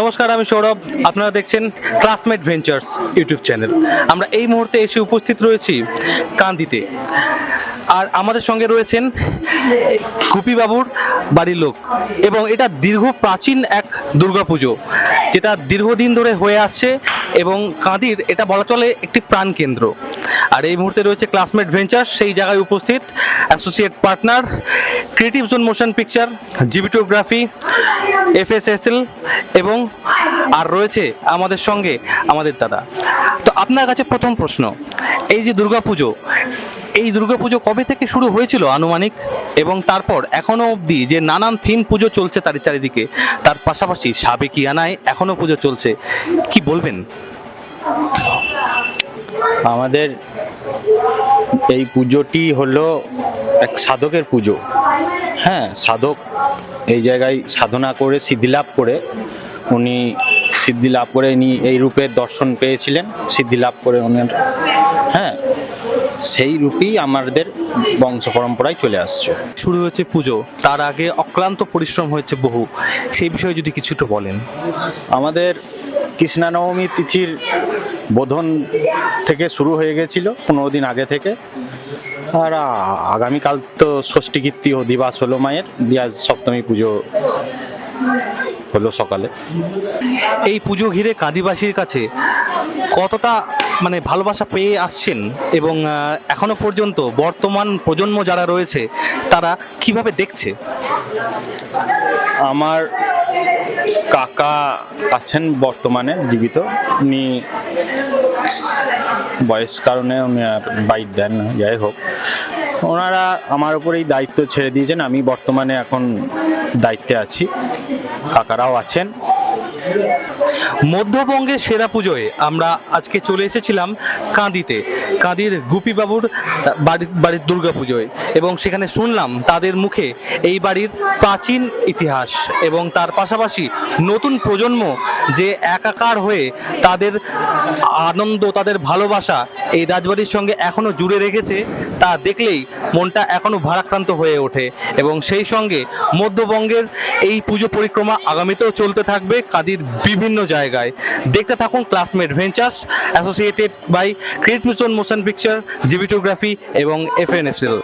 নমস্কার, আমি সৌরভ। আপনারা দেখছেন ক্লাসমেট ভেঞ্চার্স ইউটিউব চ্যানেল। আমরা এই মুহূর্তে এসে উপস্থিত রয়েছি কান্দিতে। আর আমাদের সঙ্গে রয়েছেন গুপিবাবুর বাড়ির লোক এবং এটা দীর্ঘ প্রাচীন এক দুর্গাপুজো, যেটা দীর্ঘদিন ধরে হয়ে আসছে এবং কাঁদির এটা বলা চলে একটি প্রাণকেন্দ্র। আর এই মুহূর্তে রয়েছে ক্লাসমেট ভেঞ্চার্স সেই জায়গায় উপস্থিত associate partner creative zone motion picture জিবিটোগ্রাফি FSSL এবং আর রয়েছে আমাদের সঙ্গে আমাদের দাদা। তো আপনার কাছে প্রথম প্রশ্ন, এই যে দুর্গাপুজো, এই দুর্গাপুজো কবে থেকে শুরু হয়েছিল আনুমানিক? এবং তারপর এখনও অবধি যে নানান থিম পুজো চলছে তার চারিদিকে, তার পাশাপাশি সাবেকিয়ানায় এখনও পুজো চলছে, কি বলবেন? আমাদের এই পুজোটি হলো এক সাধকের পুজো। হ্যাঁ সাধক এই জায়গায় সাধনা করে সিদ্ধিলাভ করে উনি সিদ্ধি লাভ করে ইনি এই রূপের দর্শন পেয়েছিলেন সিদ্ধি লাভ করে ওনার হ্যাঁ সেই রূপেই আমাদের বংশ পরম্পরায় চলে আসছে। শুরু হয়েছে পুজো তার আগে অক্লান্ত পরিশ্রম হয়েছে বহু সেই বিষয়ে যদি কিছুটা বলেন। আমাদের কৃষ্ণানবমী তিথির বোধন থেকে শুরু হয়ে গেছিল পনেরো দিন আগে থেকে। আর আগামীকাল তো ষষ্ঠী কীর্তি ও দিবাস হলো মায়ের দিয়ে সপ্তমী পুজো হলো সকালে। এই পুজো ঘিরে কাদিবাসীর কাছে কতটা মানে ভালোবাসা পেয়ে আসছেন এবং এখনও পর্যন্ত বর্তমান প্রজন্ম যারা রয়েছে তারা কীভাবে দেখছে? আমার কাকা আছেন বর্তমানে জীবিত। উনি বয়স কারণে উনি বাইট দেন না, যাই হোক। ওনারা আমার উপরেই দায়িত্ব ছেড়ে দিয়েছেন, আমি বর্তমানে এখন দায়িত্বে আছি, কাকারাও আছেন। মধ্যবঙ্গের সেরা পুজোয় আমরা আজকে চলে এসেছিলাম কাঁদিতে। কাঁদির গুপিবাবুর বাড়ির বাড়ির দুর্গা পুজোয়। এবং সেখানে শুনলাম তাদের মুখে এই বাড়ির প্রাচীন ইতিহাস এবং তার পাশাপাশি নতুন প্রজন্ম যে একাকার হয়ে তাদের আনন্দ, তাদের ভালোবাসা এই রাজবাড়ির সঙ্গে এখনও জুড়ে রেখেছে, তা দেখলেই মনটা এখনও ভারাক্রান্ত হয়ে ওঠে। এবং সেই সঙ্গে মধ্যবঙ্গের এই পুজো পরিক্রমা আগামীতেও চলতে থাকবে। কাদির বিভিন্ন জায়গায়। দেখতে থাকুন ক্লাসমেট ভেঞ্চার্স অ্যাসোসিয়েটেড বাই ক্রিট মিশন মোশন পিকচার জিবিটোগ্রাফি এবং এফএনএফসিএল